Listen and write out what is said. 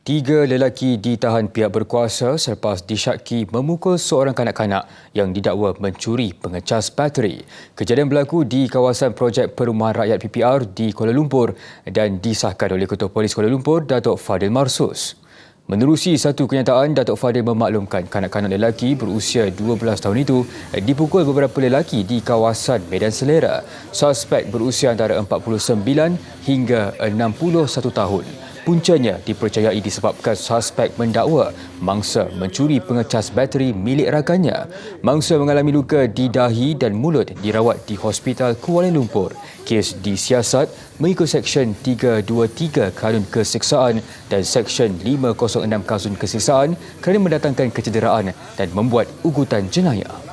Tiga lelaki ditahan pihak berkuasa selepas disyaki memukul seorang kanak-kanak yang didakwa mencuri pengecas bateri. Kejadian berlaku di kawasan projek perumahan rakyat PPR di Kuala Lumpur dan disahkan oleh Ketua Polis Kuala Lumpur, Datuk Fadil Marsus. Menerusi satu kenyataan, Datuk Fadil memaklumkan kanak-kanak lelaki berusia 12 tahun itu dipukul beberapa lelaki di kawasan Medan Selera. Suspek berusia antara 49 hingga 61 tahun. Puncanya dipercayai disebabkan suspek mendakwa mangsa mencuri pengecas bateri milik rakannya. Mangsa mengalami luka di dahi dan mulut dirawat di Hospital Kuala Lumpur. Kes disiasat mengikut Seksyen 323 Kanun Kesiksaan dan Seksyen 506 Kanun Kesiksaan kerana mendatangkan kecederaan dan membuat ugutan jenayah.